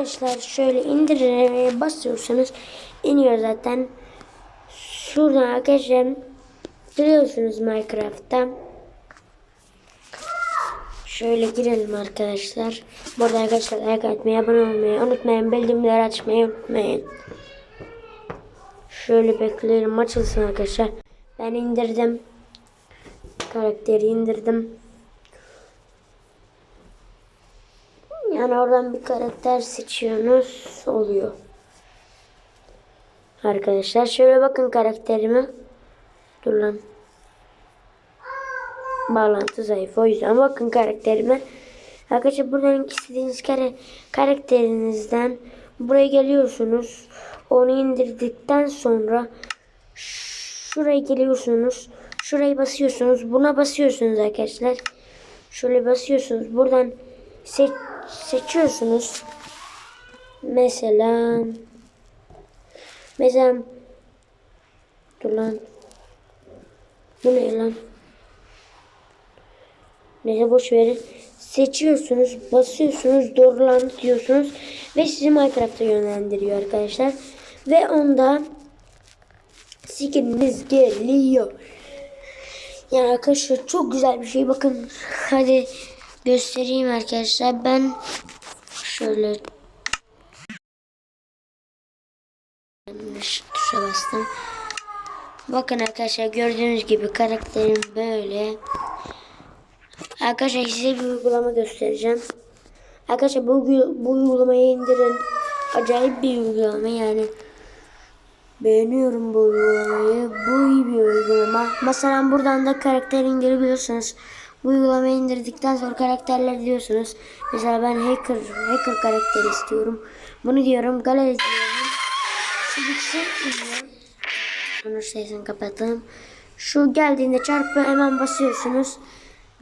Arkadaşlar şöyle indirmeye basıyorsunuz iniyor zaten. Şuradan arkadaşlar giriyorsunuz Minecraft'ta. Şöyle girelim arkadaşlar. Burada arkadaşlar like atmayı, abone olmayı unutmayın. Bildirimleri açmayı unutmayın. Şöyle bekleyelim açılsın arkadaşlar. Ben indirdim. Karakteri indirdim. Yani oradan bir karakter seçiyorsunuz oluyor. Arkadaşlar şöyle bakın karakterime. Dur lan. Bağlantı zayıf o yüzden bakın karakterime. Arkadaşlar buradan istediğiniz kare, karakterinizden buraya geliyorsunuz. Onu indirdikten sonra şuraya geliyorsunuz. Şurayı basıyorsunuz. Buna basıyorsunuz arkadaşlar. Şöyle basıyorsunuz. Buradan seç, seçiyorsunuz. Mesela mesela dur lan. Bu ne lan? Neyse boş verin. Seçiyorsunuz, basıyorsunuz, doğrulan diyorsunuz ve sizi Minecraft'a yönlendiriyor arkadaşlar. Ve onda skininiz geliyor. Yani arkadaşlar çok güzel bir şey. Bakın hadi göstereyim arkadaşlar. Ben şöyle tuşa bastım. Bakın arkadaşlar gördüğünüz gibi karakterim böyle. Arkadaşlar size bir uygulama göstereceğim. Arkadaşlar bu, bu uygulamayı indirin. Acayip bir uygulama yani. Beğeniyorum bu uygulamayı. Bu iyi bir uygulama. Mesela buradan da karakter indirebiliyorsunuz. Bu uygulamayı indirdikten sonra karakterler diyorsunuz. Mesela ben hacker hacker karakteri istiyorum. Bunu diyorum. Galeri diyorum. Şu bitsin. Sonra sesini kapatalım. Şu geldiğinde çarpı hemen basıyorsunuz.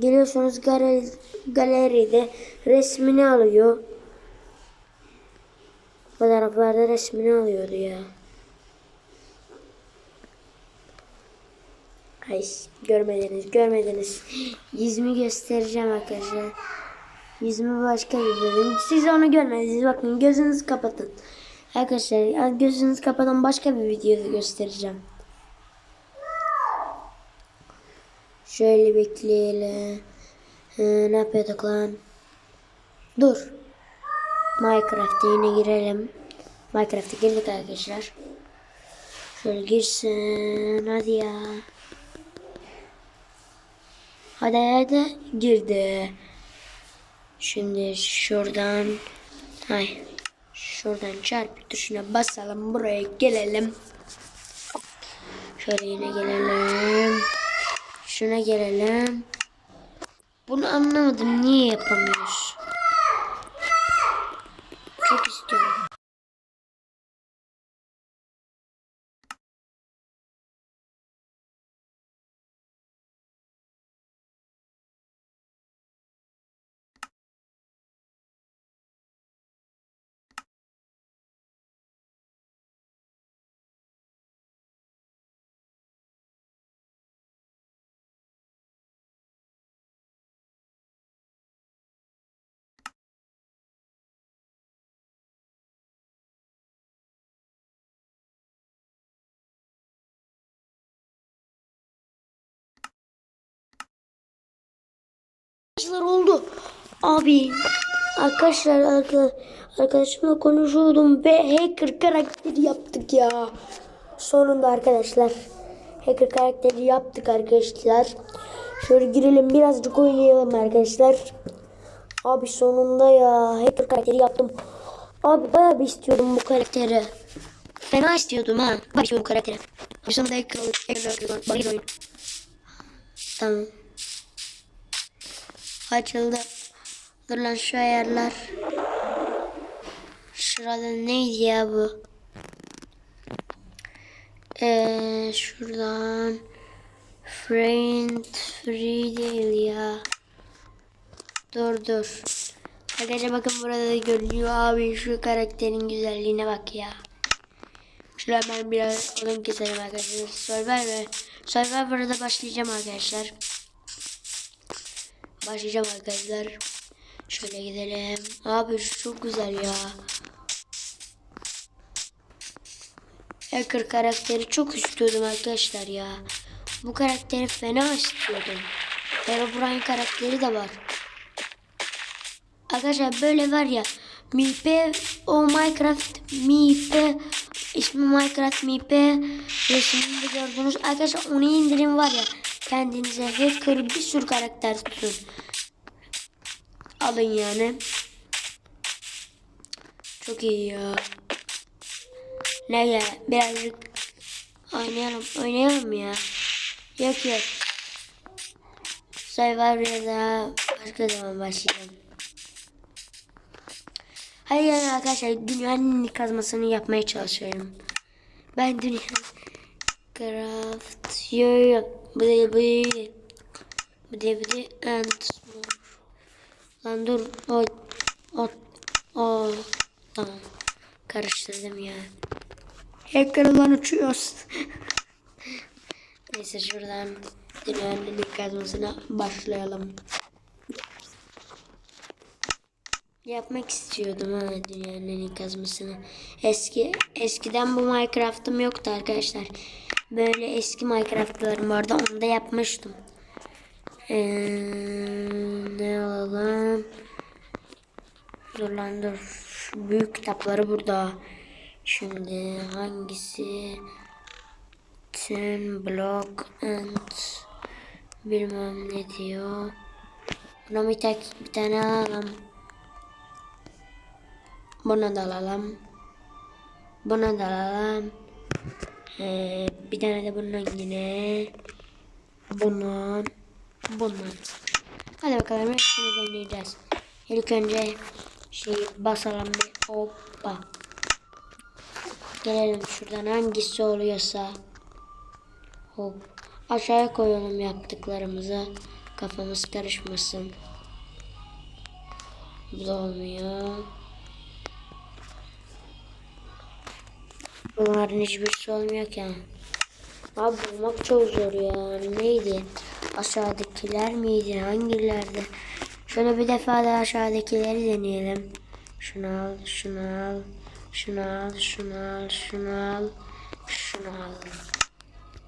Geliyorsunuz galeri, galeride resmini alıyor. Fotoğraflarda resmini alıyordu ya. Ay görmediniz görmediniz. Yüzümü göstereceğim arkadaşlar. Yüzümü başka bir bölüm. Siz onu görmediniz. Bakın gözünüzü kapatın. Arkadaşlar gözünüzü kapatan başka bir videoda göstereceğim. Şöyle bekleyelim. Ee, ne yapıyorduk lan? Dur. Minecraft'a yine girelim. Minecraft'a girdik arkadaşlar. Şöyle girsin. Hadi ya. Hadi hadi girdi. Şimdi şuradan hay şuradan çarpı tuşuna basalım buraya gelelim. Şöyle yine gelelim. Şuna gelelim. Bunu anlamadım. Niye yapamıyoruz? Arkadaşlar oldu. Abi arkadaşlar arka- arkadaşımla konuşuyordum ve hacker karakteri yaptık ya. Sonunda arkadaşlar. Hacker karakteri yaptık arkadaşlar. Şöyle girelim birazcık oynayalım arkadaşlar. Abi sonunda ya hacker karakteri yaptım. Abi bayağı bir istiyordum bu karakteri. Fena istiyordum ha. İstiyordum bu karakteri. Sonunda hacker hacker hacker oyun. Tamam. Açıldı. Dur lan şu ayarlar. Şurada neydi ya bu? Ee, şuradan friend free değil ya. Dur dur. Arkadaşlar bakın burada da görünüyor abi şu karakterin güzelliğine bak ya. Şöyle ben biraz odun keselim arkadaşlar. Survivor, Survivor'a başlayacağım arkadaşlar başlayacağım arkadaşlar. Şöyle gidelim. Abi çok güzel ya. Hacker karakteri çok istiyordum arkadaşlar ya. Bu karakteri fena istiyordum. Herobrine karakteri de var. Arkadaşlar böyle var ya. Mipe o Minecraft Mipe ismi Minecraft Mipe ve şimdi gördüğünüz arkadaşlar onu indirim var ya kendinize hacker bir sürü karakter tutun. Alın yani. Çok iyi ya. Ne ya birazcık oynayalım oynayalım ya. Yok yok. Survivor'a da başka zaman başlayalım. Hadi gelin arkadaşlar dünyanın kazmasını yapmaya çalışıyorum. Ben dünya craft yo Bu değil bu değil and more. Lan dur o o o tamam karıştırdım ya. Hacker'dan uçuyoruz. Neyse şuradan dünyanın kazmasına başlayalım. Yapmak istiyordum ha dünyanın kazmasını. Eski eskiden bu Minecraft'ım yoktu arkadaşlar. Böyle eski Minecraft'larım vardı. Onu da yapmıştım. Ee, ne alalım? Dur lan dur. Şu büyük kitapları burada. Şimdi hangisi? Ten block and bilmem ne diyor. Buna bir, tek, bir tane alalım. Bunu da alalım. Bunu da alalım. Ee, bir tane de bundan yine. Bunun. Bunun. Hadi bakalım hepsini deneyeceğiz. İlk önce şey basalım bir hoppa. Gelelim şuradan hangisi oluyorsa. Hop. Aşağıya koyalım yaptıklarımızı. Kafamız karışmasın. Bu da olmuyor. Bunların hiçbirisi olmuyor ki. Abi bulmak çok zor ya. Neydi? Aşağıdakiler miydi? Hangilerdi? Şöyle bir defa da aşağıdakileri deneyelim. Şunu al, şunu al, şunu al, şunu al, şunu al, şunu al.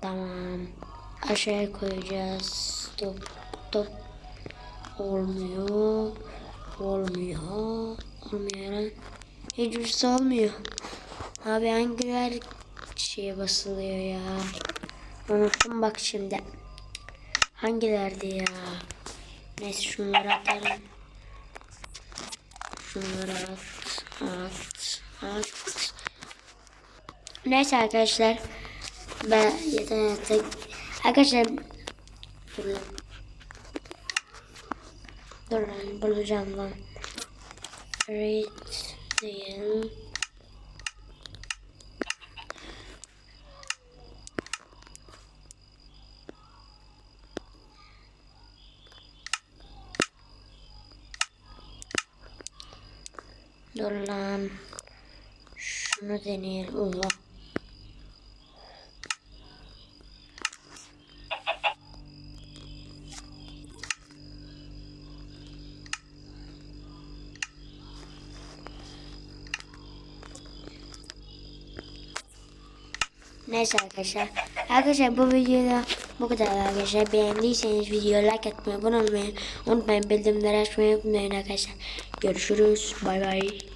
Tamam. Aşağıya koyacağız. Top, top. Olmuyor. Olmuyor. Olmuyor. Hiçbirisi olmuyor. Abi hangiler şeye basılıyor ya? Unuttum bak şimdi. Hangilerdi ya? Neyse şunları atalım. Şunları at, at, at. Neyse arkadaşlar. Ben yeter artık. Arkadaşlar. Dur lan. Dur lan bulacağım lan. Read değil. Dur lan. Şunu deneyelim. Oha. Neyse arkadaşlar. Arkadaşlar bu videoda bu kadar arkadaşlar. Beğendiyseniz videoya like atmayı, abone olmayı unutmayın. Bildirimleri açmayı unutmayın arkadaşlar. Görüşürüz. Bay bay.